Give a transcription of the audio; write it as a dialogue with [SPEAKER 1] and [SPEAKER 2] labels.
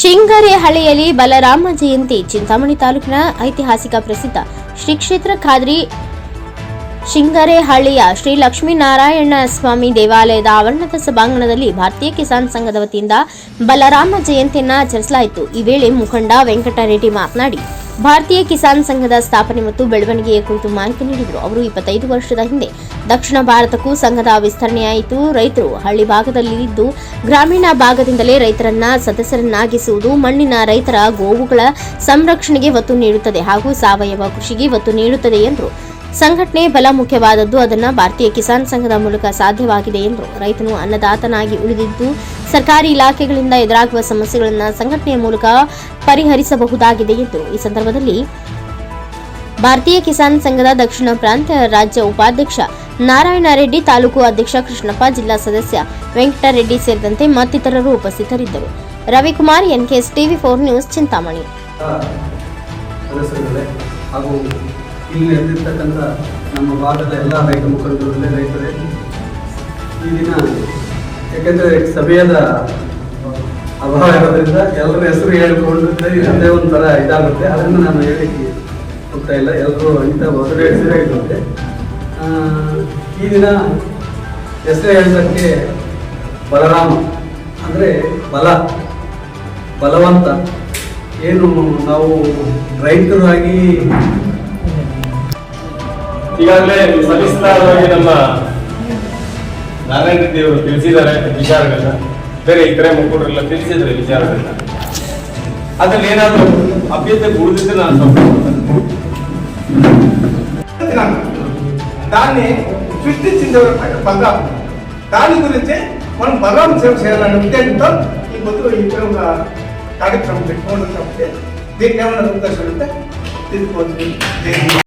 [SPEAKER 1] ಶಿಂಗರೆಹಳ್ಳಿಯಲ್ಲಿ ಬಲರಾಮ ಜಯಂತಿ, ಚಿಂತಾಮಣಿ ತಾಲೂಕಿನ ಐತಿಹಾಸಿಕ ಪ್ರಸಿದ್ಧ ಶ್ರೀ ಕ್ಷೇತ್ರ ಖಾದ್ರಿ ಶಿಂಗರೆಹಳ್ಳಿಯ ಶ್ರೀ ಲಕ್ಷ್ಮೀನಾರಾಯಣ ಸ್ವಾಮಿ ದೇವಾಲಯದ ಆವರಣದ ಸಭಾಂಗಣದಲ್ಲಿ ಭಾರತೀಯ ಕಿಸಾನ್ ಸಂಘದ ವತಿಯಿಂದ ಬಲರಾಮ ಜಯಂತಿಯನ್ನು ಆಚರಿಸಲಾಯಿತು. ಈ ವೇಳೆ ಮುಖಂಡ ವೆಂಕಟರೆಡ್ಡಿ ಮಾತನಾಡಿ ಭಾರತೀಯ ಕಿಸಾನ್ ಸಂಘದ ಸ್ಥಾಪನೆ ಮತ್ತು ಬೆಳವಣಿಗೆಯ ಕುರಿತು ಮಾಹಿತಿ ನೀಡಿದರು. ಅವರು ಇಪ್ಪತ್ತೈದು ವರ್ಷದ ಹಿಂದೆ ದಕ್ಷಿಣ ಭಾರತಕ್ಕೂ ಸಂಘದ ವಿಸ್ತರಣೆಯಾಯಿತು. ರೈತರು ಹಳ್ಳಿ ಭಾಗದಲ್ಲಿ ಇದ್ದು ಗ್ರಾಮೀಣ ಭಾಗದಿಂದಲೇ ರೈತರನ್ನ, ಸದಸ್ಯರನ್ನಾಗಿಸುವುದು ಮಣ್ಣಿನ ರೈತರ ಗೋವುಗಳ ಸಂರಕ್ಷಣೆಗೆ ಒತ್ತು ನೀಡುತ್ತದೆ ಹಾಗೂ ಸಾವಯವ ಕೃಷಿಗೆ ಒತ್ತು ನೀಡುತ್ತದೆ ಎಂದರು. ಸಂಘಟನೆ ಬಲ ಮುಖ್ಯವಾದದ್ದು. ಅದನ್ನು ಭಾರತೀಯ ಕಿಸಾನ್ ಸಂಘದ ಮೂಲಕ ಸಾಧ್ಯವಾಗಿದೆ ಎಂದು ರೈತನು ಅನ್ನದಾತನಾಗಿ ಉಳಿದಿದ್ದು, ಸರ್ಕಾರಿ ಇಲಾಖೆಗಳಿಂದ ಎದುರಾಗುವ ಸಮಸ್ಯೆಗಳನ್ನು ಸಂಘಟನೆಯ ಮೂಲಕ ಪರಿಹರಿಸಬಹುದಾಗಿದೆ ಎಂದು ಈ ಸಂದರ್ಭದಲ್ಲಿ ಭಾರತೀಯ ಕಿಸಾನ್ ಸಂಘದ ದಕ್ಷಿಣ ಪ್ರಾಂತ ರಾಜ್ಯ ಉಪಾಧ್ಯಕ್ಷ ನಾರಾಯಣ ರೆಡ್ಡಿ, ತಾಲೂಕು ಅಧ್ಯಕ್ಷ ಕೃಷ್ಣಪ್ಪ, ಜಿಲ್ಲಾ ಸದಸ್ಯ ವೆಂಕಟರೆಡ್ಡಿ ಸೇರಿದಂತೆ ಮತ್ತಿತರರು ಉಪಸ್ಥಿತರಿದ್ದರು. Ravikumar, NKS TV four
[SPEAKER 2] news Chintamani. ಇಲ್ಲಿ ಎಲ್ಲಿರ್ತಕ್ಕಂಥ ನಮ್ಮ ಭಾಗದ ಎಲ್ಲ ರೈತ ಮುಖಂಡರಲ್ಲೇ ರೈತರೇ, ಈ ದಿನ ಯಾಕೆಂದರೆ ಸಭೆಯದ ಅಭಾವ ಇರೋದ್ರಿಂದ ಎಲ್ಲರ ಹೆಸರು ಹೇಳಿಕೊಂಡಿದ್ರೆ ಅದೇ ಒಂಥರ ಇದಾಗುತ್ತೆ. ಅದನ್ನು ನಾನು ಹೇಳಿಕ್ಕೆ ಹೋಗ್ತಾ ಇಲ್ಲ. ಎಲ್ಲರೂ ಇಂಥ ಮೊದಲು ಹೆಸರು ಇರುತ್ತೆ. ಈ ದಿನ ಹೆಸರು ಹೇಳೋದಕ್ಕೆ ಬಲರಾಮ. ಅಂದರೆ ಬಲ, ಬಲವಂತ. ಏನು ನಾವು ರೈತರಾಗಿ
[SPEAKER 3] ಈಗಾಗಲೇ ಸಲ್ಲಿಸಿದಾರವಾಗಿ ನಮ್ಮ ನಾರಾಯಣ ರೆಡ್ಡಿ ಅವರು ತಿಳಿಸಿದ್ದಾರೆ ವಿಚಾರಗಳನ್ನ ಬೇರೆ ಇತರೆ ಮುಖಂಡರೆಲ್ಲ ತಿಳಿಸಿದ್ದಾರೆ ವಿಚಾರಗಳನ್ನ ಅದ್ರಲ್ಲಿ ಏನಾದ್ರು ಅಭ್ಯರ್ಥಿ ಉಳಿದಿದ್ರೆ ನಾನು ಸ್ವಲ್ಪ
[SPEAKER 4] దాన్ని సృష్టించింది ఎవరు బంగారం దాని గురించి మనం బలరాం సేవ చేయాలనే ఉద్దేశంతో ఈ పొద్దు ఈ ఒక కార్యక్రమం పెట్టుకోవడం కాబట్టి దీన్ని ఏమైనా ఉద్దేశం ఉంటే తీసుకోవచ్చు